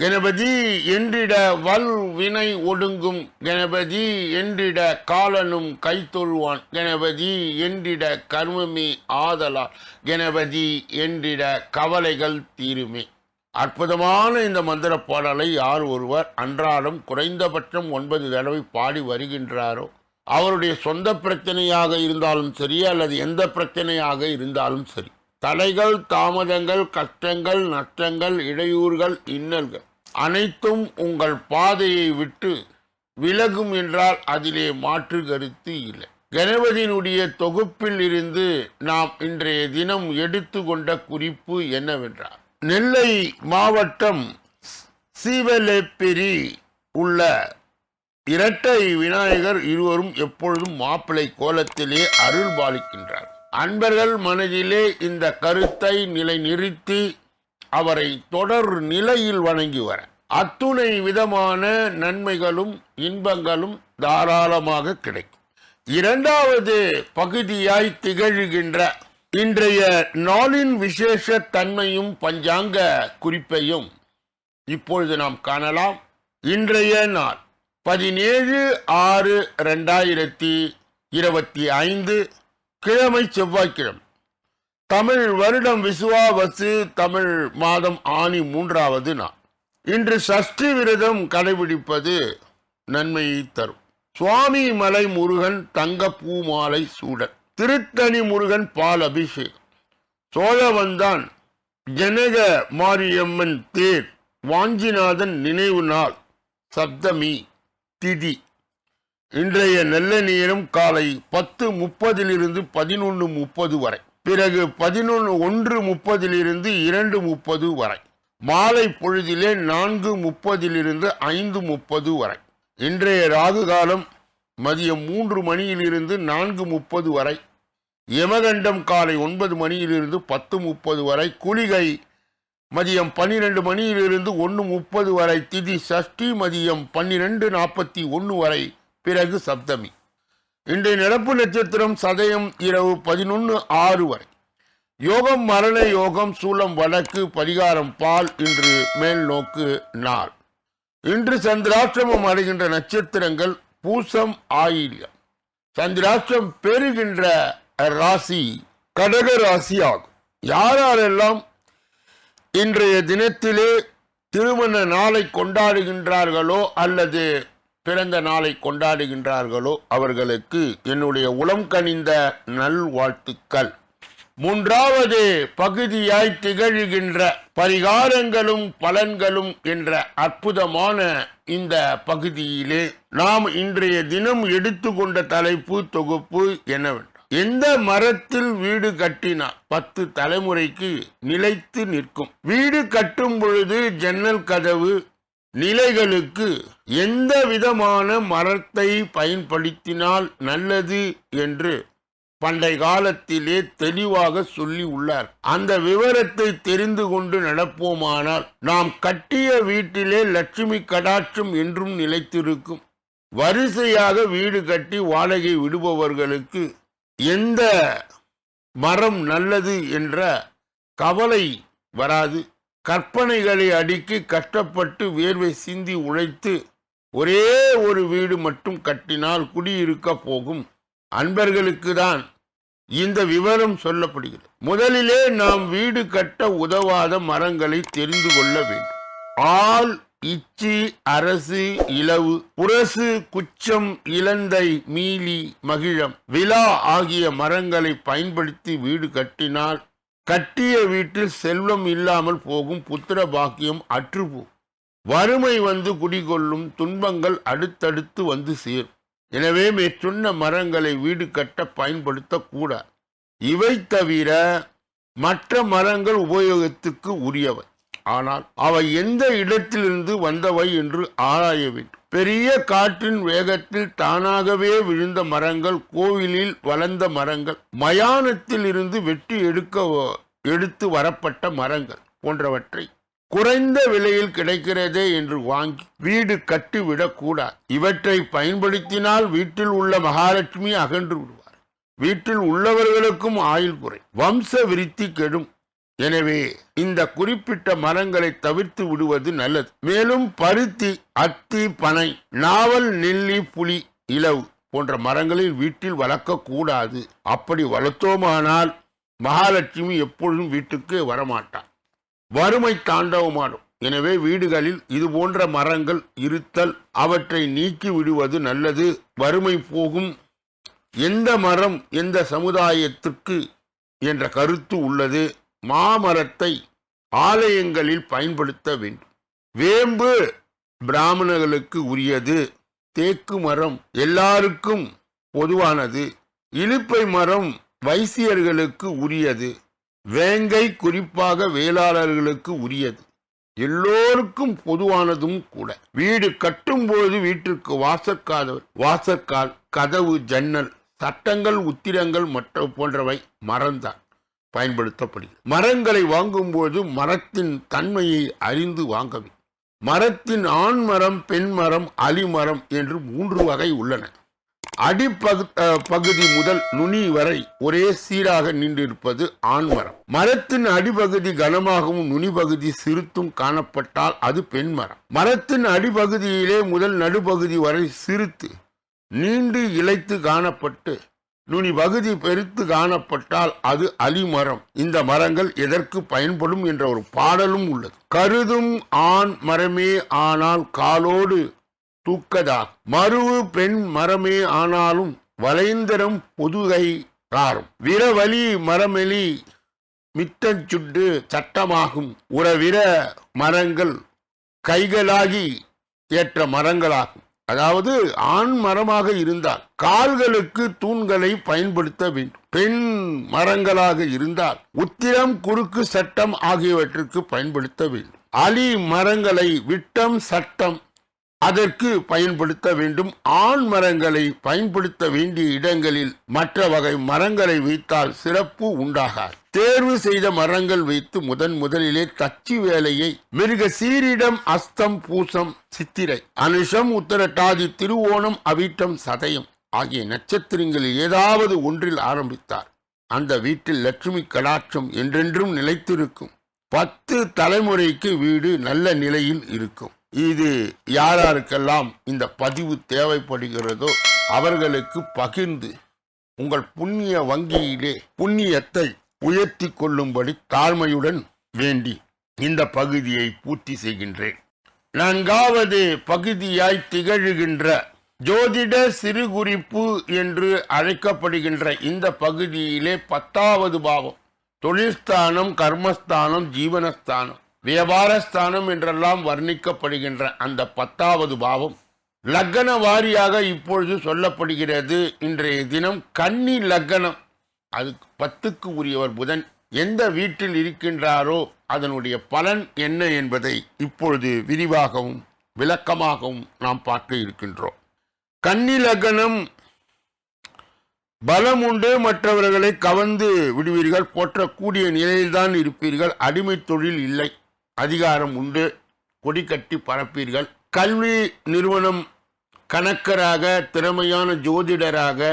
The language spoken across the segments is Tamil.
கணபதி என்றிட வல் வினை ஒடுங்கும். கணபதி என்றிட காலனும் கைத்தொழுவான். கணபதி என்றிட கர்மமே ஆதலால். கணபதி என்றிட கவலைகள் தீருமே. அற்புதமான இந்த மந்திர பாடலை யார் ஒருவர் அன்றாடம் குறைந்தபட்சம் ஒன்பது தடவை பாடி வருகின்றாரோ அவருடைய சொந்த பிரச்சனையாக இருந்தாலும் சரி அல்லது எந்த பிரச்சனையாக இருந்தாலும் சரி. தடைகள் தாமதங்கள் கஷ்டங்கள் நஷ்டங்கள் இடையூறுகள் இன்னல்கள் அனைத்தும் உங்கள் பாதையை விட்டு விலகும் என்றால் அதிலே மாற்று கருத்து இல்லை. கணபதியினுடைய தொகுப்பில் இருந்து நாம் இன்றைய தினம் எடுத்துக்கொண்ட குறிப்பு என்னவென்றால் நெல்லை மாவட்டம் சீவலேப்பிரி உள்ள இரட்டை விநாயகர் இருவரும் எப்பொழுதும் மாப்பிளை கோலத்திலே அருள் பாலிக்கின்றார் அன்பர்கள் மனதிலே இந்த கருத்தை நிலைநிறுத்தி அவரை தொடர் நிலையில் வணங்கி வர. அத்துணை விதமான நன்மைகளும் இன்பங்களும் தாராளமாக கிடைக்கும். இரண்டாவது பகுதியாய் திகழ்கின்ற இன்றைய நாளின் விசேஷ தன்மையும் பஞ்சாங்க குறிப்பையும் இப்பொழுது நாம் காணலாம். இன்றைய நாள் பதினேழு ஆறு ரெண்டாயிரத்தி இருபத்தி ஐந்து கிழமை செவ்வாய்க்கிழமை. தமிழ் வருடம் விசுவாவசு தமிழ் மாதம் ஆணி மூன்றாவது நாள். இன்று சஷ்டி விரதம் கடைபிடிப்பது நன்மையை தரும். சுவாமி மலை முருகன் தங்க பூமாலை சூடன். திருத்தணி முருகன் பால் அபிஷேகம். சோழவந்தான் ஜனக மாரியம்மன் தேர். வாஞ்சிநாதன் நினைவு நாள் சப்தமி திதி. இன்றைய நல்ல நேரம் காலை பத்து முப்பதிலிருந்து பதினொன்று முப்பது வரை. பிறகு பதினொன்று ஒன்று முப்பதிலிருந்து இரண்டு முப்பது வரை. மாலை பொழுதிலே நான்கு முப்பதிலிருந்து ஐந்து முப்பது வரை. இன்றைய ராகு காலம் மதியம் மூன்று மணியிலிருந்து நான்கு முப்பது வரை. யமகண்டம் காலை ஒன்பது மணியிலிருந்து பத்து முப்பது வரை. குளிகை மதியம் பன்னிரெண்டு மணியிலிருந்து ஒன்று முப்பது வரை. திதி சஷ்டி மதியம் பன்னிரெண்டு நாற்பத்தி ஒன்று வரை. பிறகு சப்தமி. இன்றைய நிரப்பு நட்சத்திரம் சதயம் இரவு பதினொன்று ஆறு வரை. யோகம் மரண யோகம் சூலம் வடக்கு பரிகாரம் பால் இன்று மேல் நோக்கு நாள். இன்று சந்திராஷ்டிரமம் அடைகின்ற நட்சத்திரங்கள் பூசம் ஆயில்யம். சந்திராஷ்டிரம் பெறுகின்ற ராசி கடக ராசி ஆகும். யாரெல்லாம் இன்றைய தினத்திலே திருமண நாளை கொண்டாடுகின்றார்களோ அல்லது பிறந்த நாளை கொண்டாடுகின்றார்களோ அவர்களுக்கு என்னுடைய உளம் கனிந்த நல்வாழ்த்துக்கள். மூன்றாவது பகுதியாய் திகழ்கின்ற பரிகாரங்களும் பலன்களும் என்ற அற்புதமான இந்த பகுதியிலே நாம் இன்றைய தினம் எடுத்துக்கொண்ட தலைப்பு தொகுப்பு என்னவென்றால் எந்த மரத்தில் வீடு கட்டினா பத்து தலைமுறைக்கு நிலைத்து நிற்கும். வீடு கட்டும் பொழுது ஜன்னல் கதவு நிலைகளுக்கு எந்த விதமான மரத்தை பயன்படுத்தினால் நல்லது என்று பண்டை காலத்திலே தெளிவாக சொல்லி உள்ளார். அந்த விவரத்தை தெரிந்து கொண்டு நடப்போமானால் நாம் கட்டிய வீட்டிலே லட்சுமி கடாட்சம் என்றும் நிலைத்திருக்கும். வரிசையாக வீடு கட்டி வாடகை விடுபவர்களுக்கு எந்த மரம் நல்லது என்ற கவலை வராது. கற்பனைகளை அடுக்கி கஷ்டப்பட்டு வேர்வை சிந்தி உழைத்து ஒரே ஒரு வீடு மட்டும் கட்டினால் குடியிருக்க போகும். அன்பர்களுக்கு தான் இந்த விவரம் சொல்லப்படுகிறது. முதலிலே நாம் வீடு கட்ட உதவாத மரங்களை தெரிந்து கொள்ள வேண்டும். ஆள் இச்சி அரசு இலவு புரசு குச்சம் இலந்தை மீலி மகிழம் விழா ஆகிய மரங்களை பயன்படுத்தி வீடு கட்டினால் கட்டிய வீட்டில் செல்வம் இல்லாமல் போகும் புத்திர பாக்கியம் அற்றுப்போம் வறுமை வந்து குடிகொள்ளும் துன்பங்கள் அடுத்தடுத்து வந்து சேரும். எனவே மேற்சொன்ன மரங்களை வீடு கட்ட பயன்படுத்தக்கூடாது. இவை தவிர மற்ற மரங்கள் உபயோகத்துக்கு உரியவை. ஆனால் அவை எந்த இடத்திலிருந்து வந்தவை என்று ஆராய வேண்டும். பெரிய காற்றின் வேகத்தில் தானாகவே விழுந்த மரங்கள் கோவிலில் வளர்ந்த மரங்கள் மயானத்தில் இருந்து வெட்டி எடுக்க எடுத்து வரப்பட்ட மரங்கள் போன்றவற்றை குறைந்த விலையில் கிடைக்கிறதே என்று வாங்கி வீடு கட்டிவிடக் கூடாது. இவற்றை பயன்படுத்தினால் வீட்டில் உள்ள மகாலட்சுமி அகன்று விடுவார். வீட்டில் உள்ளவர்களுக்கும் ஆயுள் குறை. வம்ச விருத்தி கெடும். எனவே இந்த குறிப்பிட்ட மரங்களை தவிர்த்து விடுவது நல்லது. மேலும் பருத்தி அத்தி பனை நாவல் நெல்லி புலி இலவு போன்ற மரங்களில் வீட்டில் வளர்க்கக்கூடாது அப்படி வளர்த்தோமானால் மகாலட்சுமி எப்பொழுதும் வீட்டுக்கு வரமாட்டார் வறுமை தாண்டவமாடும். எனவே வீடுகளில் இது போன்ற மரங்கள் இருத்தல் அவற்றை நீக்கி விடுவது நல்லது. வறுமை போகும் எந்த மரம் எந்த சமுதாயத்திற்கு என்ற கருத்து உள்ளது. மாமரத்தை ஆலயங்களில் பயன்படுத்த வேண்டும். வேம்பு பிராமணர்களுக்கு உரியது. தேக்கு மரம் எல்லாருக்கும் பொதுவானது. இலுப்பை மரம் வைசியர்களுக்கு உரியது. வேங்கை குறிப்பாக வேளாளர்களுக்கு உரியது. எல்லோருக்கும் பொதுவானதும் கூட. வீடு கட்டும்போது வீட்டிற்கு வாசற்காதவர் வாசற்கால் கதவு ஜன்னல் சட்டங்கள் உத்திரங்கள் மற்ற போன்றவை மறந்தார். பயன்படுத்தப்படுகிறது. மரங்களை வாங்கும்போது மரத்தின் தன்மையை அறிந்து வாங்கவே மரத்தின் ஆண் மரம் பெண் மரம் அலிமரம் என்று மூன்று வகை உள்ளன. அடிப்பகு பகுதி முதல் நுனி வரை ஒரே சீராக நின்றிருப்பது ஆண்மரம். மரத்தின் அடிப்பகுதி கனமாகவும் நுனி பகுதி சிறுத்தும் காணப்பட்டால் அது பெண் மரம் மரத்தின் அடிப்பகுதியிலே முதல் நடுப்பகுதி வரை சிறுத்து நீண்டு இழைத்து காணப்பட்டு நுனி பகுதி பெருத்து காணப்பட்டால் அது அலிமரம். இந்த மரங்கள் எதற்கு பயன்படும் என்ற ஒரு பாடலும் உள்ளது. கருதும் ஆண் மரமே ஆனால் காலோடு தூக்கதா மருவு பெண் மரமே ஆனாலும் வளைந்தரம் பொதுகை காரும் விரவலி மரமெலி மித்தஞ்சுட்டு சட்டமாகும். உறவிர மரங்கள் கைகளாகி ஏற்ற மரங்களாகும். அதாவது ஆண் மரமாக இருந்தால் கால்களுக்கு தூண்களை பயன்படுத்த வேண்டும். பெண் மரங்களாக இருந்தால் உத்திரம் குறுக்கு சட்டம் ஆகியவற்றுக்கு பயன்படுத்த வேண்டும். அலி மரங்களை விட்டம் சட்டம் அதற்கு பயன்படுத்த வேண்டும். ஆண் மரங்களை பயன்படுத்த வேண்டிய இடங்களில் மற்ற வகை மரங்களை வைத்தால் சிறப்பு உண்டாகாது. தேர்வு செய்த மரங்கள் வைத்து முதன் முதலிலே தச்சு வேலையை மிருக சீரிடம் அஸ்தம் பூசம் சித்திரை அனுஷம் உத்தரட்டாதி திருவோணம் அவிட்டம் சதயம் ஆகிய நட்சத்திரங்களில் ஏதாவது ஒன்றில் ஆரம்பித்தார். அந்த வீட்டில் லட்சுமி கடாட்சம் என்றென்றும் நிலைத்திருக்கும். பத்து தலைமுறைக்கு வீடு நல்ல நிலையில் இருக்கும். இது யாராருக்கெல்லாம் இந்த பதிவு தேவைப்படுகிறதோ அவர்களுக்கு பகிர்ந்து உங்கள் புண்ணிய வங்கியிலே புண்ணியத்தை உயர்த்தி கொள்ளும்படி தாழ்மையுடன் வேண்டி இந்த பகுதியை பூர்த்தி செய்கின்றேன். நான்காவது பகுதியாய் திகழ்கின்ற ஜோதிட சிறு குறிப்பு என்று அழைக்கப்படுகின்ற இந்த பகுதியிலே பத்தாவது பாவம் தொழில்ஸ்தானம் கர்மஸ்தானம் ஜீவனஸ்தானம். வியாபாரஸ்தானம் என்றெல்லாம் வர்ணிக்கப்படுகின்ற அந்த பத்தாவது பாவம் லக்கண வாரியாக இப்பொழுது சொல்லப்படுகிறது. இன்றைய தினம் கன்னி லக்கணம் அதுக்கு பத்துக்கு உரியவர் புதன். எந்த வீட்டில் இருக்கின்றாரோ அதனுடைய பலன் என்ன என்பதை இப்பொழுது விரிவாகவும் விளக்கமாகவும் நாம் பார்க்க இருக்கின்றோம். கன்னி லக்னம் பலம் உண்டு மற்றவர்களை கவர்ந்து விடுவீர்கள் போற்றக்கூடிய நிலையில்தான் இருப்பீர்கள் அடிமை தொழில் இல்லை. அதிகாரம் உண்டு. கொடி கட்டி பரப்பீர்கள். கல்வி நிறுவனம் கணக்கராக திறமையான ஜோதிடராக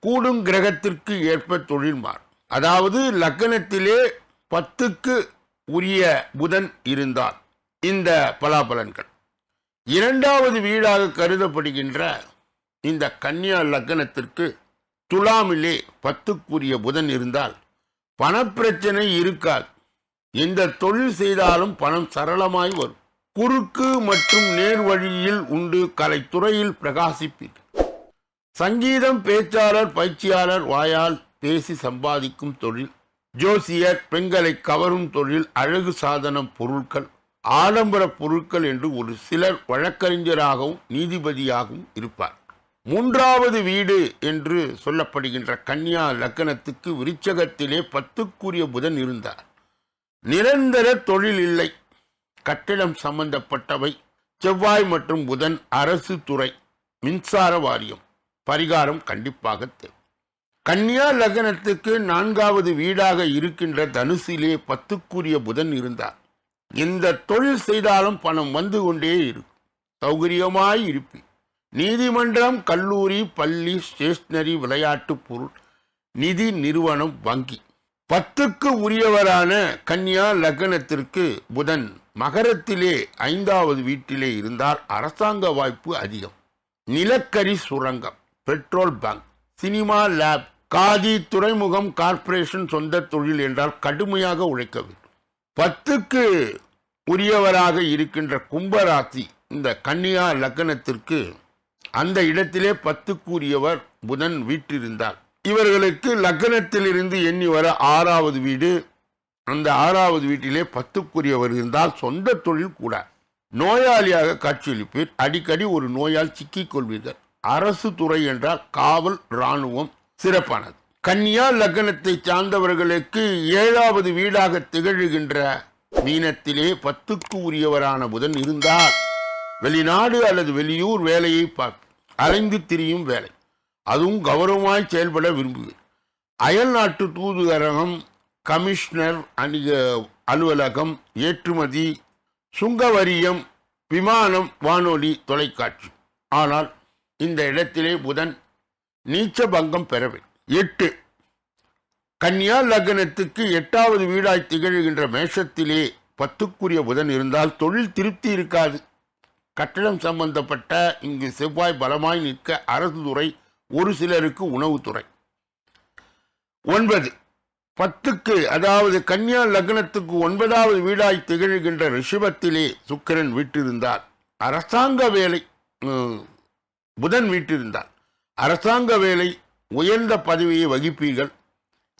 கூடும் கிரகத்திற்கு ஏற்ப தொழில்மார். அதாவது லக்கணத்திலே பத்துக்கு உரிய புதன் இருந்தால் இந்த பலாபலன்கள். இரண்டாவது வீடாக கருதப்படுகின்ற இந்த கன்னியா லக்னத்திற்கு துலாமிலே பத்துக்குரிய புதன் இருந்தால் பணப்பிரச்சனை இருக்காது. எந்த தொழில் செய்தாலும் பணம் சரளமாய் வரும். குறுக்கு மற்றும் நேர் வழியில் உண்டு கலைத்துறையில் பிரகாசிப்பீர்கள். சங்கீதம் பேச்சாளர் பயிற்சியாளர் வாயால் பேசி சம்பாதிக்கும் தொழில் ஜோசியர் பெண்களை கவரும் தொழில் அழகு சாதனம் பொருட்கள் ஆடம்பர பொருட்கள் என்று ஒரு சிலர் வழக்கறிஞராகவும் நீதிபதியாகவும் இருப்பார். மூன்றாவது வீடு என்று சொல்லப்படுகின்ற கன்னியா லக்கணத்துக்கு விருச்சகத்திலே பத்துக்குரிய புதன் இருந்தார். நிரந்தர தொழில் இல்லை. கட்டிடம் சம்பந்தப்பட்டவை செவ்வாய் மற்றும் புதன் அரசு துறை மின்சார வாரியம். பரிகாரம் கண்டிப்பாக தேவை. கன்னியா லக்னத்துக்கு நான்காவது வீடாக இருக்கின்ற தனுசிலே பத்துக்குரிய புதன் இருந்தார். இந்த தொழில் செய்தாலும் பணம் வந்து கொண்டே இருக்கும். சௌகரியமாய் இருப்பி நீதிமன்றம் கல்லூரி பள்ளி ஸ்டேஷனரி விளையாட்டு பொருள் நிதி நிறுவனம் வங்கி. பத்துக்கு உரியவரான கன்னியா லக்னத்திற்கு புதன் மகரத்திலே ஐந்தாவது வீட்டிலே இருந்தால் அரசாங்க வாய்ப்பு அதிகம். நிலக்கரி சுரங்கம் petrol bunk cinema lab khadi துறைமுகம் கார்ப்பரேஷன் சொந்த தொழில் என்றால் கடுமையாக உழைக்க வேண்டும். பத்துக்கு உரியவராக இருக்கின்ற கும்பராசி இந்த கன்னியா லக்னத்திற்கு அந்த இடத்திலே பத்துக்கு உரியவர் புதன் வீட்டிருந்தார் இவர்களுக்கு லக்னத்திலிருந்து எண்ணி வர ஆறாவது வீடு அந்த ஆறாவது வீட்டிலே பத்துக்குரியவர் இருந்தால் சொந்த தொழில் கூட. நோயாளியாக காட்சியளிப்பீர். அடிக்கடி ஒரு நோயால் சிக்கிக் கொள்வீர்கள். அரசு துறை என்றால் காவல் இராணுவம் சிறப்பானது. கன்னியா லக்னத்தை சார்ந்தவர்களுக்கு ஏழாவது வீடாக திகழ்கின்ற மீனத்திலே பத்துக்கு உரியவரான புதன் இருந்தால் வெளிநாடு அல்லது வெளியூர் வேலையை பார்ப்ப அலைந்து திரியும் வேலை. அதுவும் கௌரவமாய் செயல்பட விரும்புது அயல் நாட்டு தூதுவரகம் கமிஷனர் அணிக அலுவலகம் ஏற்றுமதி சுங்கவரியம் விமானம் வானொலி தொலைக்காட்சி. ஆனால் இந்த இடத்திலே புதன் நீச்ச பங்கம் பெறவே எட்டு. கன்னியா லக்னத்துக்கு எட்டாவது வீடாய் திகழ்கின்ற மேஷத்திலே பத்துக்குரிய புதன் இருந்தால் தொழில் திருப்தி இருக்காது. கட்டடம் சம்பந்தப்பட்ட இங்கு செவ்வாய் பலமாய் நிற்க அரசு துறை ஒரு சிலருக்கு உணவுத்துறை. ஒன்பது பத்துக்கு அதாவது கன்யா லக்னத்துக்கு ஒன்பதாவது வீடாய் திகழ்கின்ற ரிஷபத்திலே சுக்கிரன் வீட்டிருந்தார். அரசாங்க வேலை புதன் வீட்டிருந்தார். அரசாங்க வேலை உயர்ந்த பதவியை வகிப்பீர்கள்.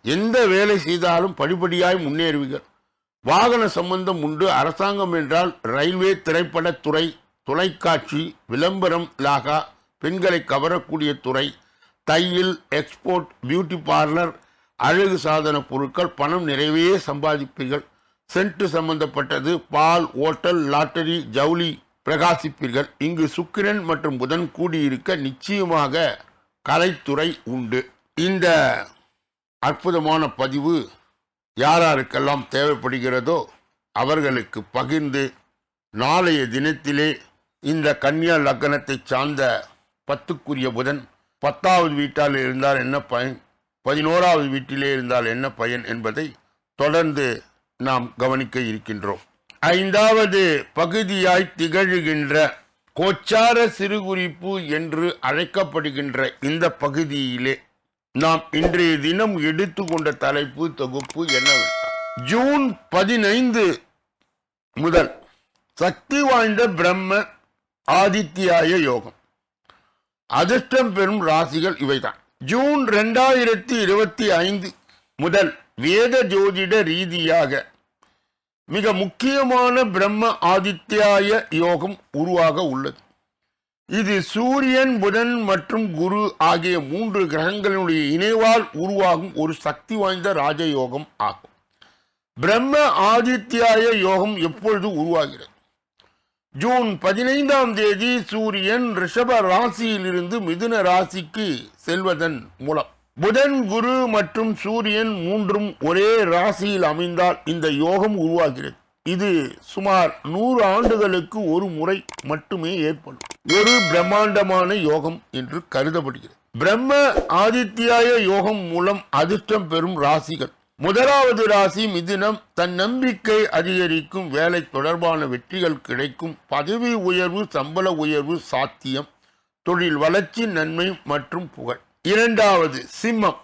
எந்த வேலை செய்தாலும் படிப்படியாய் முன்னேறுவீர்கள். வாகன சம்பந்தம் உண்டு. அரசாங்கம் என்றால் ரயில்வே திரைப்படத்துறை தொலைக்காட்சி விளம்பரம் லாகா பெண்களை கவரக்கூடிய துறை தையல் எக்ஸ்போர்ட் பியூட்டி பார்லர் அழகு சாதன பொருட்கள் பணம் நிறைவே சம்பாதிப்பீர்கள். சென்ட் சம்பந்தப்பட்டது பால் ஓட்டல் லாட்டரி ஜவுளி பிரகாசிப்பீர்கள். இங்கு சுக்கிரன் மற்றும் புதன் கூடியிருக்க நிச்சயமாக கலைத்துறை உண்டு. இந்த அற்புதமான பதிவு யாராருக்கெல்லாம் தேவைப்படுகிறதோ அவர்களுக்கு பகிர்ந்து நாளைய தினத்திலே இந்த கன்னியா லக்னத்தை சார்ந்த பத்துக்குரிய புதன் பத்தாவது வீட்டால் இருந்தால் என்ன பயன்? பதினோராவது வீட்டிலே இருந்தால் என்ன பயன் என்பதை தொடர்ந்து நாம் கவனிக்க இருக்கின்றோம். ஐந்தாவது பகுதியாய் திகழ்கின்ற கோச்சார சிறுகுறிப்பு என்று அழைக்கப்படுகின்ற இந்த பகுதியிலே நாம் இன்றைய தினம் எடுத்துக்கொண்ட தலைப்பு தொகுப்பு என்னவென்றால் ஜூன் பதினைந்து முதல் சக்தி வாய்ந்த பிரம்ம ஆதித்யாய யோகம். அதிர்ஷ்டம் பெறும் ராசிகள் இவைதான். ஜூன் ரெண்டாயிரத்தி இருபத்தி ஐந்து முதல் வேத ஜோதிட ரீதியாக மிக முக்கியமான பிரம்ம ஆதித்யாய யோகம் உருவாக உள்ளது. இது சூரியன் புதன் மற்றும் குரு ஆகிய மூன்று கிரகங்களினுடைய இணைவால் உருவாகும் ஒரு சக்தி வாய்ந்த ராஜயோகம் ஆகும். பிரம்ம ஆதித்யாய யோகம் எப்பொழுது உருவாகிறது? ஜூன் பதினைந்தாம் தேதி சூரியன் ரிஷப ராசியிலிருந்து மிதுன ராசிக்கு செல்வதன் மூலம். புதன் குரு மற்றும் சூரியன் மூன்றும் ஒரே ராசியில் அமைந்தால் இந்த யோகம் உருவாகிறது. இது சுமார் நூறு ஆண்டுகளுக்கு ஒரு முறை மட்டுமே ஏற்படும். ஒரு பிரம்மாண்டமான யோகம் என்று கருதப்படுகிறது. பிரம்ம ஆதித்யாய யோகம் மூலம் அதிர்ஷ்டம் பெறும் ராசிகள் முதலாவது ராசி மிதுனம். தன் நம்பிக்கை அதிகரிக்கும் வேலை தொடர்பான வெற்றிகள் கிடைக்கும் பதவி உயர்வு சம்பள உயர்வு சாத்தியம் தொழில் வளர்ச்சி நன்மை மற்றும் புகழ். இரண்டாவது சிம்மம்.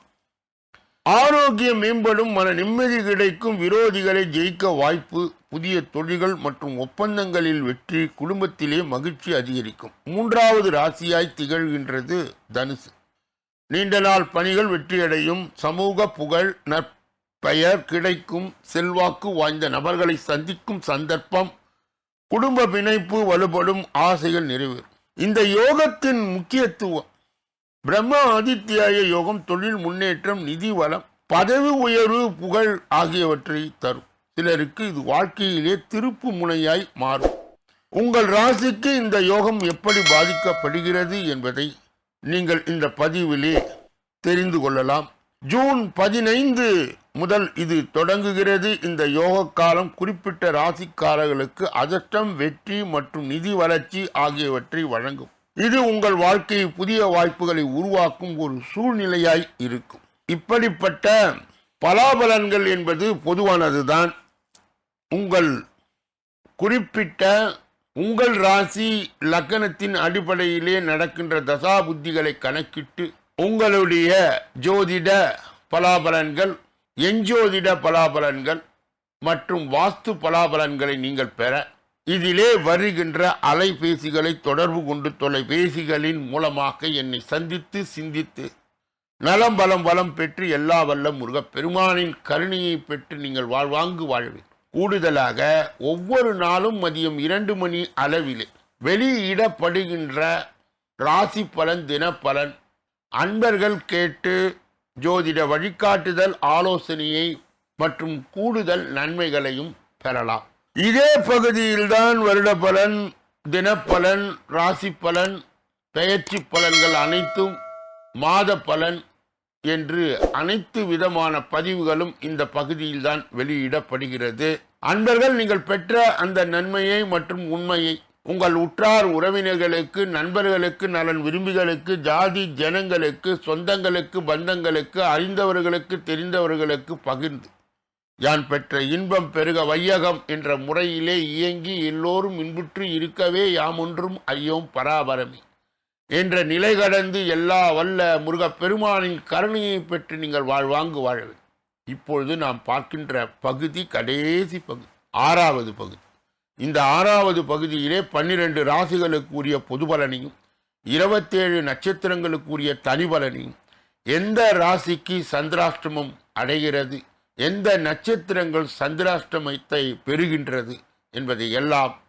ஆரோக்கியம் மேம்படும் மன நிம்மதி கிடைக்கும் விரோதிகளை ஜெயிக்க வாய்ப்பு புதிய தொழில்கள் மற்றும் ஒப்பந்தங்களில் வெற்றி குடும்பத்திலே மகிழ்ச்சி அதிகரிக்கும். மூன்றாவது ராசியாய் திகழ்கின்றது தனுசு. நீண்ட நாள் பணிகள் வெற்றியடையும் சமூக புகழ் பெயர் கிடைக்கும் செல்வாக்கு வாய்ந்த நபர்களை சந்திக்கும் சந்தர்ப்பம் குடும்ப பிணைப்பு வலுப்படும் ஆசைகள் நிறைவேறும். இந்த யோகத்தின் முக்கியத்துவம் பிரம்ம ஆதித்யாய யோகம் தொழில் முன்னேற்றம் நிதி வளம் பதவி உயர்வு புகழ் ஆகியவற்றை தரும். சிலருக்கு இது வாழ்க்கையிலே திருப்பு முனையாய் மாறும். உங்கள் ராசிக்கு இந்த யோகம் எப்படி பாதிக்கப்படுகிறது என்பதை நீங்கள் இந்த பதிவிலே தெரிந்து கொள்ளலாம். ஜூன் பதினைந்து முதல் இது தொடங்குகிறது. இந்த யோக காலம் குறிப்பிட்ட ராசிக்காரர்களுக்கு அதிர்ஷ்டம் வெற்றி மற்றும் நிதி வளர்ச்சி ஆகியவற்றை வழங்கும். இது உங்கள் வாழ்க்கையை புதிய வாய்ப்புகளை உருவாக்கும் ஒரு சூழ்நிலையாய் இருக்கும். இப்படிப்பட்ட பலாபலன்கள் என்பது பொதுவானதுதான். உங்கள் குறிப்பிட்ட உங்கள் ராசி லக்கணத்தின் அடிப்படையிலே நடக்கின்ற தசா புத்திகளை கணக்கிட்டு உங்களுடைய ஜோதிட பலாபலன்கள் எஞ்சோதிட பலாபலன்கள் மற்றும் வாஸ்து பலாபலன்களை நீங்கள் பெற இதிலே வருகின்ற அலைபேசிகளை தொடர்பு கொண்டு தொலைபேசிகளின் மூலமாக என்னை சந்தித்து சிந்தித்து நலம் பலம் வளம் பெற்று எல்லா வல்ல முருகப் பெருமானின் கருணையை பெற்று நீங்கள் வாழ்வாங்கு வாழ்வீர் கூடுதலாக ஒவ்வொரு நாளும் மதியம் இரண்டு மணி அளவிலே வெளியிடப்படுகின்ற ராசி பலன் தினப்பலன் அன்பர்கள் கேட்டு ஜோதிட வழிகாட்டுதல் ஆலோசனையை மற்றும் கூடுதல் நன்மைகளையும் பெறலாம். இதே பகுதியில்தான் வருட பலன் தினப்பலன் ராசி பலன் பெயர்ச்சி பலன்கள் அனைத்தும் மாத பலன் என்று அனைத்து விதமான பதிவுகளும் இந்த பகுதியில்தான் வெளியிடப்படுகிறது. அன்பர்கள் நீங்கள் பெற்ற அந்த நன்மையை மற்றும் உண்மையை உங்கள் உற்றார் உறவினர்களுக்கு நண்பர்களுக்கு நலன் விரும்பிகளுக்கு ஜாதி ஜனங்களுக்கு சொந்தங்களுக்கு பந்தங்களுக்கு அறிந்தவர்களுக்கு தெரிந்தவர்களுக்கு பகிர்ந்து. யான் பெற்ற இன்பம் பெருக வையகம் என்ற முறையிலே இயங்கி எல்லோரும் இன்புற்று இருக்கவே யாமொன்றும் ஐயோம் பராபரமே. என்ற நிலை கடந்து எல்லா வல்ல முருகப்பெருமானின் கருணையை பெற்று நீங்கள் வாழ்வாங்கு வாழவே. இப்பொழுது நாம் பார்க்கின்ற பகுதி கடைசி பகுதி ஆறாவது பகுதி. இந்த ஆறாவது பகுதியிலே பன்னிரண்டு ராசிகளுக்கு உரிய பொது பலனையும் இருபத்தேழு நட்சத்திரங்களுக்கு உரிய தனி பலனையும் எந்த ராசிக்கு சந்திராஷ்டமம் அடைகிறது எந்த நட்சத்திரங்கள் சந்திராஷ்டமத்தை பெறுகின்றது என்பதை எல்லாம்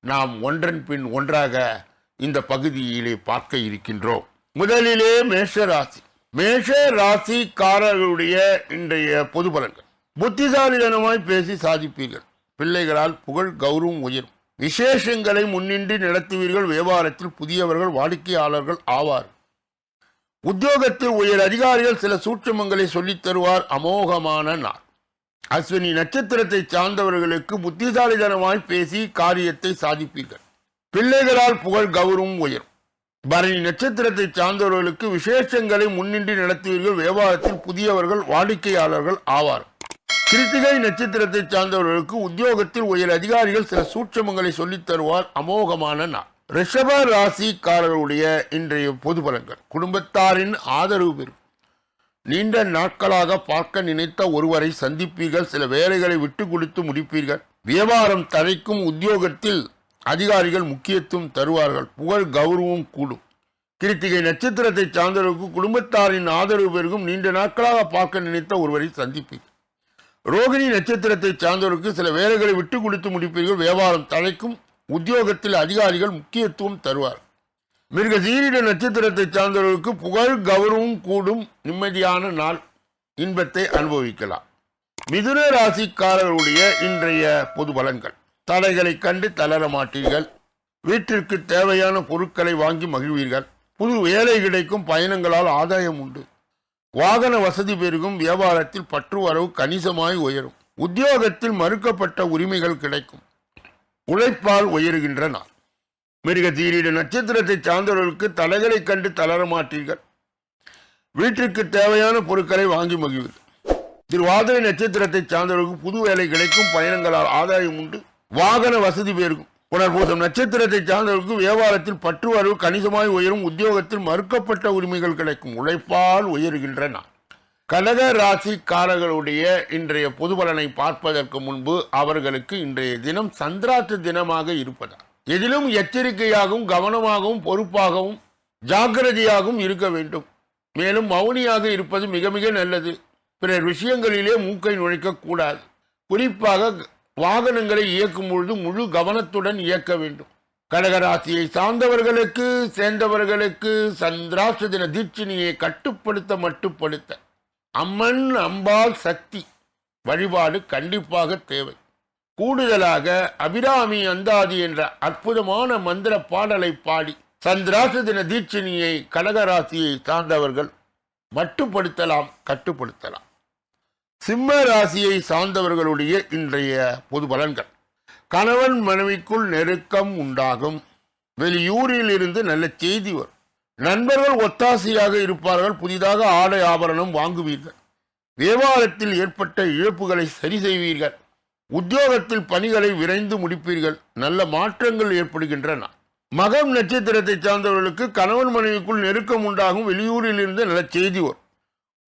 நாம் ஒன்றன் பின் ஒன்றாக இந்த பகுதியிலே பார்க்க இருக்கின்றோம். முதலிலே மேஷ ராசி. மேஷ ராசிக்காரர்களுடைய இன்றைய பொது பலன்கள். புத்திசாலிதனமாய் பேசி சாதிப்பீர்கள். பிள்ளைகளால் புகழ் கௌரவம் உயரும் விசேஷங்களை முன்னின்று நடத்துவீர்கள் வியாபாரத்தில் புதியவர்கள் வாடிக்கையாளர்கள் ஆவார். உத்தியோகத்தில் உயர் அதிகாரிகள் சில சூட்சமங்களை சொல்லித் தருவார் அமோகமான நாள். அஸ்வினி நட்சத்திரத்தை சார்ந்தவர்களுக்கு புத்திசாலிதனமாய் பேசி காரியத்தை சாதிப்பீர்கள். பிள்ளைகளால் புகழ் கௌரவம் உயரும் பரணி நட்சத்திரத்தை சார்ந்தவர்களுக்கு விசேஷங்களை முன்னின்று நடத்துவீர்கள் வியாபாரத்தில் புதியவர்கள் வாடிக்கையாளர்கள் ஆவார். கிருத்திகை நட்சத்திரத்தை சார்ந்தவர்களுக்கு உத்தியோகத்தில் உயர் அதிகாரிகள் சில சூட்சமங்களை சொல்லித் தருவார் அமோகமான நாள். ரிஷப ராசிக்காரருடைய இன்றைய பொது பலன்கள். குடும்பத்தாரின் ஆதரவு பெறும். நீண்ட நாட்களாக பார்க்க நினைத்த ஒருவரை சந்திப்பீர்கள். சில வேலைகளை விட்டு கொடுத்து முடிப்பீர்கள். வியாபாரம் தரைக்கும் உத்தியோகத்தில் அதிகாரிகள் முக்கியத்துவம் தருவார்கள். புகழ் கௌரவம் கூடும். கிருத்திகை நட்சத்திரத்தை சார்ந்தவர்களுக்கு குடும்பத்தாரின் ஆதரவு பெருகும். நீண்ட நாட்களாக பார்க்க நினைத்த ஒருவரை சந்திப்பீர்கள். ரோகிணி நட்சத்திரத்தை சார்ந்தவருக்கு சில வேலைகளை விட்டு கொடுத்து முடிப்பீர்கள். வியாபாரம் தலைக்கும் உத்தியோகத்தில் அதிகாரிகள் முக்கியத்துவம் தருவார். மிருக சீரிட நட்சத்திரத்தை சார்ந்தவர்களுக்கு புகழ் கௌரவம் கூடும் நிம்மதியான நாள் இன்பத்தை அனுபவிக்கலாம். மிதுன ராசிக்காரர்களுடைய இன்றைய பொது பலன்கள். தடைகளை கண்டு தளர மாட்டீர்கள். வீட்டிற்கு தேவையான பொருட்களை வாங்கி மகிழ்வீர்கள். புது வேலை கிடைக்கும் பயணங்களால் ஆதாயம் உண்டு. வாகன வசதி பெருகும் வியாபாரத்தில் பற்று வரவு கணிசமாய் உயரும். உத்தியோகத்தில் மறுக்கப்பட்ட உரிமைகள் கிடைக்கும். உழைப்பால் உயருகின்ற நாள். மிருக நட்சத்திரத்தை சார்ந்தவர்களுக்கு தலைகளை கண்டு தளர மாட்டீர்கள். வீட்டிற்கு தேவையான பொருட்களை வாங்கி மகிழ்வீர்கள் திருவாதிரை நட்சத்திரத்தை சார்ந்தவர்களுக்கு புது வேலை கிடைக்கும் பயணங்களால் ஆதாயம் உண்டு. வாகன வசதி பெருகும். புனர்பூசம் நட்சத்திரத்தை சார்ந்தவர்களுக்கு வியாபாரத்தில் பற்று வரவு கணிசமாய் உயரும் உத்தியோகத்தில் மறுக்கப்பட்ட உரிமைகள் கிடைக்கும். உழைப்பால் உயர்கின்ற கனக கடக ராசிக்காரர்களுடைய இன்றைய பொது பலனை பார்ப்பதற்கு முன்பு அவர்களுக்கு இன்றைய தினம் சந்திராத்து தினமாக இருப்பதா எதிலும் எச்சரிக்கையாகவும் கவனமாகவும் பொறுப்பாகவும் ஜாக்கிரதையாகவும் இருக்க வேண்டும். மேலும் மௌனியாக இருப்பது மிக மிக நல்லது. பிறர் விஷயங்களிலே மூக்கை நுழைக்க கூடாது. குறிப்பாக வாகனங்களை இயக்கும் பொழுது முழு கவனத்துடன் இயக்க வேண்டும். கடகராசியை சார்ந்தவர்களுக்கு சேர்ந்தவர்களுக்கு சந்திராஷ்ட தின தீட்சினியை கட்டுப்படுத்த மட்டுப்படுத்த. அம்மன் அம்பாள் சக்தி வழிபாடு கண்டிப்பாக தேவை. கூடுதலாக அபிராமி அந்தாதி என்ற அற்புதமான மந்திர பாடலை பாடி சந்திராச தின தீட்சினியை கடகராசியை சார்ந்தவர்கள் மட்டுப்படுத்தலாம் கட்டுப்படுத்தலாம். சிம்ம ராசியை சார்ந்தவர்களுடைய இன்றைய பொது பலன்கள். கணவன் மனைவிக்குள் நெருக்கம் உண்டாகும். வெளியூரில் இருந்து நல்ல செய்தி வரும். நண்பர்கள் ஒத்தாசையாக இருப்பார்கள். புதிதாக ஆடை ஆபரணம் வாங்குவீர்கள். வியாபாரத்தில் ஏற்பட்ட இழப்புகளை சரி செய்வீர்கள். உத்தியோகத்தில் பணிகளை விரைந்து முடிப்பீர்கள். நல்ல மாற்றங்கள் ஏற்படுகின்றன. மகம் நட்சத்திரத்தை சார்ந்தவர்களுக்கு கணவன் மனைவிக்குள் நெருக்கம் உண்டாகும். வெளியூரில் இருந்து நல்ல செய்தி வரும்.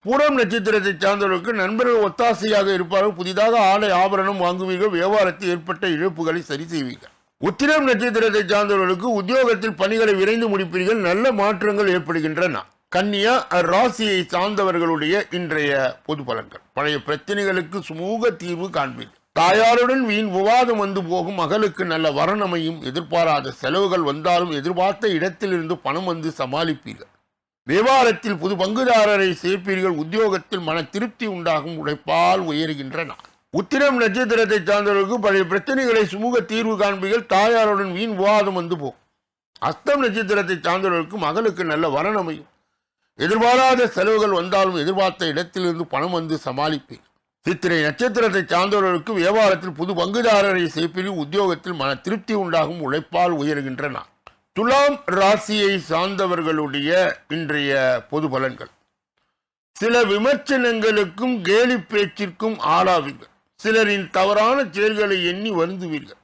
பூரம் நட்சத்திரத்தை சார்ந்தவர்களுக்கு நண்பர்கள் ஒத்தாசையாக இருப்பார்கள். புதிதாக ஆடை ஆபரணம் வாங்குவீர்கள். வியாபாரத்தில் ஏற்பட்ட இழப்புகளை சரி செய்வீர்கள் உத்திரம் நட்சத்திரத்தை சார்ந்தவர்களுக்கு உத்தியோகத்தில் பணிகளை விரைந்து முடிப்பீர்கள். நல்ல மாற்றங்கள் ஏற்படுகின்றன. கன்னியா ராசியை சார்ந்தவர்களுடைய இன்றைய பொது பலன்கள். பழைய பிரச்சனைகளுக்கு சுமூக தீர்வு காண்பீர்கள். தாயாருடன் வீண் விவாதம் வந்து போகும். மகளுக்கு நல்ல வரணமையும் எதிர்பாராத செலவுகள் வந்தாலும் எதிர்பார்த்த இடத்திலிருந்து பணம் வந்து சமாளிப்பீர்கள். விவாதத்தில் புது பங்குதாரரை சேர்ப்பீர்கள் உத்தியோகத்தில் மன திருப்தி உண்டாகும் உழைப்பால் உயர்கின்றன. உத்திரம் நட்சத்திரத்தை சார்ந்தவர்களுக்கு பழைய பிரச்சனைகளை சுமூக தீர்வு காண்பீர்கள் தாயாருடன் வீண் விவாதம் வந்து போகும். அஸ்தம் நட்சத்திரத்தை சார்ந்தவர்களுக்கு மகளுக்கு நல்ல வரணமையும் எதிர்பாராத செலவுகள் வந்தாலும் எதிர்பார்த்த இடத்திலிருந்து பணம் வந்து சமாளிப்பீர். சித்திரை நட்சத்திரத்தை சார்ந்தவர்களுக்கு வியாபாரத்தில் புது பங்குதாரரை சேர்ப்பிலும் உத்தியோகத்தில் மன திருப்தி உண்டாகும் உழைப்பால் உயர்கின்றன. துலாம் ராசியை சார்ந்தவர்களுடைய இன்றைய பொது பலன்கள். சில விமர்சனங்களுக்கும் கேலி பேச்சிற்கும் ஆளாவீர்கள். சிலரின் தவறான செயல்களை எண்ணி வருந்துவீர்கள்.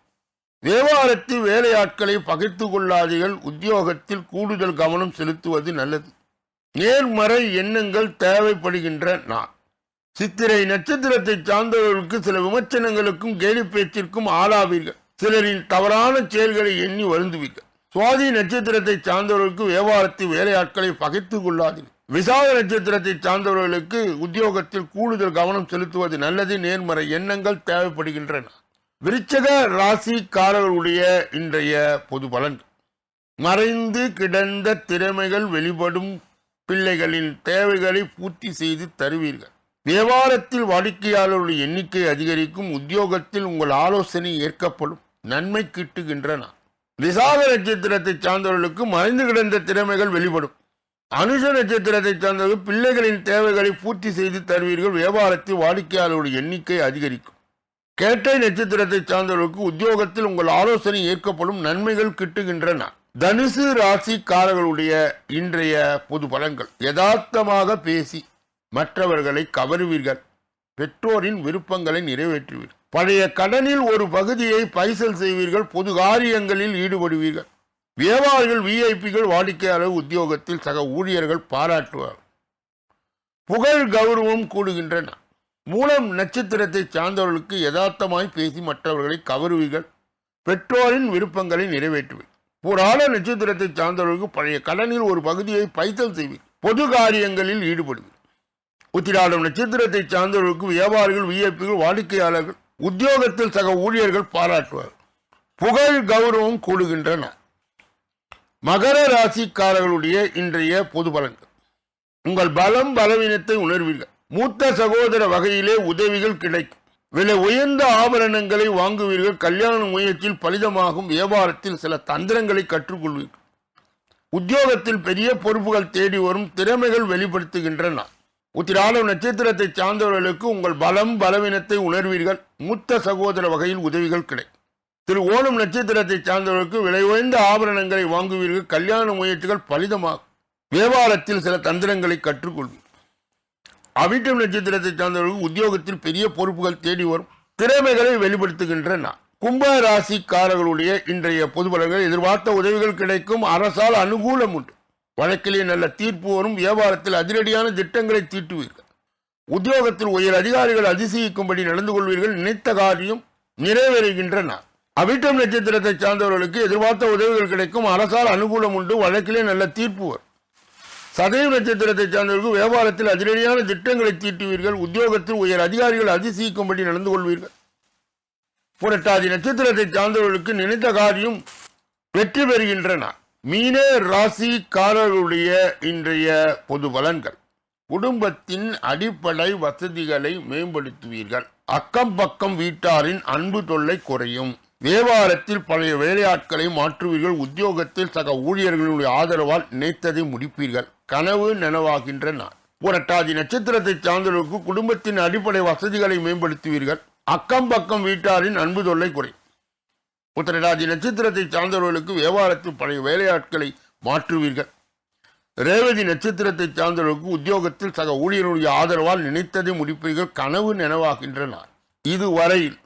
வியாபாரத்தில் வேலையாட்களை பகைத்து கொள்ளாதீர்கள். உத்தியோகத்தில் கூடுதல் கவனம் செலுத்துவது நல்லது. நேர்மறை எண்ணங்கள் தேவைப்படுகின்ற நான் சித்திரை நட்சத்திரத்தை சார்ந்தவர்களுக்கு சில விமர்சனங்களுக்கும் கேலி பேச்சிற்கும் ஆளாவீர்கள். சிலரின் தவறான செயல்களை எண்ணி வருந்துவீர்கள். சுவாதி நட்சத்திரத்தை சார்ந்தவர்களுக்கு வியாபாரத்தில் வேலையாட்களை பகைத்து கொள்ளாதீர்கள் விசாக நட்சத்திரத்தை சார்ந்தவர்களுக்கு உத்தியோகத்தில் கூடுதல் கவனம் செலுத்துவது நல்லது. நேர்மறை எண்ணங்கள் தேவைப்படுகின்றன. விருச்சக ராசிக்காரர்களுடைய இன்றைய பொது பலன்கள் மறைந்து கிடந்த திறமைகள் வெளிப்படும் பிள்ளைகளின் தேவைகளை பூர்த்தி செய்து தருவீர்கள். வியாபாரத்தில் வாடிக்கையாளர்களுடைய எண்ணிக்கை அதிகரிக்கும். உத்தியோகத்தில் உங்கள் ஆலோசனை ஏற்கப்படும். நன்மை கிட்டுகின்றன. விசாக நட்சத்திரத்தை சார்ந்தவர்களுக்கு மறைந்து கிடந்த திறமைகள் வெளிப்படும். அனுஷ நட்சத்திரத்தை சார்ந்தவர்கள் பிள்ளைகளின் தேவைகளை பூர்த்தி செய்து தருவீர்கள். வியாபாரத்தில் வாடிக்கையாளர்களுடைய எண்ணிக்கை அதிகரிக்கும். கேட்டை நட்சத்திரத்தை சார்ந்தவர்களுக்கு உத்தியோகத்தில் உங்கள் ஆலோசனை ஏற்கப்படும் நன்மைகள் கிட்டுகின்றன. தனுசு ராசிக்காரர்களுடைய இன்றைய பொது பலன்கள். யதார்த்தமாக பேசி மற்றவர்களை கவருவீர்கள். பெற்றோரின் விருப்பங்களை நிறைவேற்றுவீர்கள். பழைய கடனில் ஒரு பகுதியை பைசல் செய்வீர்கள் பொது காரியங்களில் ஈடுபடுவீர்கள். வியாபாரிகள் விஐபிகள் வாடிக்கையாளர் உத்தியோகத்தில் சக ஊழியர்கள் பாராட்டுவார் புகழ் கௌரவம் கூடுகின்றன. மூலம் நட்சத்திரத்தை சார்ந்தவர்களுக்கு யதார்த்தமாய் பேசி மற்றவர்களை கவருவீர்கள். பெற்றோரின் விருப்பங்களை நிறைவேற்றுவீர்கள். புராண நட்சத்திரத்தை சார்ந்தவர்களுக்கு பழைய கடனில் ஒரு பகுதியை பைசல் செய்வீர்கள். பொது காரியங்களில் ஈடுபடுவீர்கள். உத்திராடம் நட்சத்திரத்தை சார்ந்தவர்களுக்கு வியாபாரிகள் விஐபிகள் வாடிக்கையாளர்கள் உத்தியோகத்தில் சக ஊழியர்கள் பாராட்டுவார். புகழ் கௌரவம் கூடுகின்றன. மகர ராசிக்காரர்களுடைய இன்றைய பொது பலன்கள். உங்கள் பலம் பலவீனத்தை உணர்வீர்கள். மூத்த சகோதர வகையிலே உதவிகள் கிடைக்கும். விலை உயர்ந்த ஆபரணங்களை வாங்குவீர்கள். கல்யாண முயற்சியில் பலிதமாகும் வியாபாரத்தில் சில தந்திரங்களை கற்றுக்கொள்வீர்கள். உத்தியோகத்தில் பெரிய பொறுப்புகள் தேடி வரும் திறமைகள் வெளிப்படுத்துகின்றன. உத்திராலம் நட்சத்திரத்தை சார்ந்தவர்களுக்கு உங்கள் பலம் பலவீனத்தை உணர்வீர்கள். மூத்த சகோதர வகையில் உதவிகள் கிடைக்கும் திரு ஓணம் நட்சத்திரத்தை சார்ந்தவர்களுக்கு விலை உயர்ந்த ஆபரணங்களை வாங்குவீர்கள். கல்யாண முயற்சிகள் பலிதமாகும். வியாபாரத்தில் சில தந்திரங்களை கற்றுக்கொள்வீர்கள். அவிட்டம் நட்சத்திரத்தை சார்ந்தவர்களுக்கு உத்தியோகத்தில் பெரிய பொறுப்புகள் தேடி வரும். திறமைகளை வெளிப்படுத்துகின்றன. கும்ப ராசிக்காரர்களுடைய இன்றைய பொது பலன்கள் எதிர்பார்த்த உதவிகள் கிடைக்கும். அரசால் அனுகூலம் உண்டு. வழக்கிலே நல்ல தீர்ப்பு வரும். வியாபாரத்தில் அதிரடியான திட்டங்களை தீட்டுவீர்கள். உத்தியோகத்தில் உயர் அதிகாரிகள் அதிசயிக்கும்படி நடந்து கொள்வீர்கள் நினைத்த காரியம் நிறைவேறுகின்றன. அவிட்டம் நட்சத்திரத்தை சார்ந்தவர்களுக்கு எதிர்பார்த்த உதவிகள் கிடைக்கும் அரசால் அனுகூலம் உண்டு வழக்கிலே நல்ல தீர்ப்பு வரும். சதயம் நட்சத்திரத்தை சார்ந்தவர்களுக்கு வியாபாரத்தில் அதிரடியான திட்டங்களை தீட்டுவீர்கள் உத்தியோகத்தில் உயர் அதிகாரிகள் அதிசயிக்கும்படி நடந்து கொள்வீர்கள். புரட்டாதி நட்சத்திரத்தை சார்ந்தவர்களுக்கு நினைத்த காரியம் வெற்றி பெறுகின்றன. மீன ராசிக்காரர்களுடைய இன்றைய பொது பலன்கள். குடும்பத்தின் அடிப்படை வசதிகளை மேம்படுத்துவீர்கள். அக்கம் பக்கம் வீட்டாரின் அன்பு தொல்லை குறையும். வியாபாரத்தில் பழைய வேலையாட்களை மாற்றுவீர்கள். உத்தியோகத்தில் சக ஊழியர்களுடைய ஆதரவால் நினைத்ததை முடிப்பீர்கள். கனவு நனவாகின்ற நாள். புரட்டாதி நட்சத்திரத்தை சார்ந்தவர்களுக்கு குடும்பத்தின் அடிப்படை வசதிகளை மேம்படுத்துவீர்கள். அக்கம் பக்கம் வீட்டாரின் அன்பு தொல்லை குறையும். உத்தரடாதி நட்சத்திரத்தை சார்ந்தவர்களுக்கு வியாபாரத்தில் பழைய வேலையாட்களை மாற்றுவீர்கள். ரேவதி நட்சத்திரத்தை சார்ந்தவர்களுக்கு உத்தியோகத்தில் சக ஊழியர்களுடைய ஆதரவால் நினைத்ததை முடிப்பீர்கள் கனவு நனவாகின்ற இதுவரையில்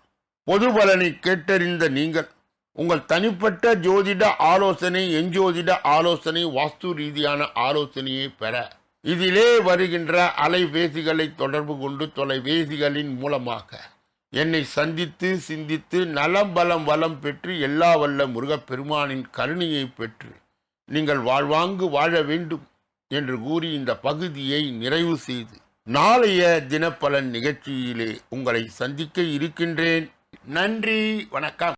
பொது பலனை கேட்டறிந்த நீங்கள் உங்கள் தனிப்பட்ட ஜோதிட ஆலோசனை எஞ்சோதிட ஆலோசனை வாஸ்து ரீதியான ஆலோசனையை பெற. இதிலே வருகின்ற அலைபேசிகளை தொடர்பு கொண்டு தொலைபேசிகளின் மூலமாக என்னை சந்தித்து சிந்தித்து நலம் பலம் வளம் பெற்று எல்லா வல்ல முருகப்பெருமானின் கருணையை பெற்று நீங்கள் வாழ்வாங்கு வாழ வேண்டும் என்று கூறி இந்த பகுதியை நிறைவு செய்து நாளைய தினப்பலன் நிகழ்ச்சியிலே உங்களை சந்திக்க இருக்கின்றேன். நன்றி வணக்கம்.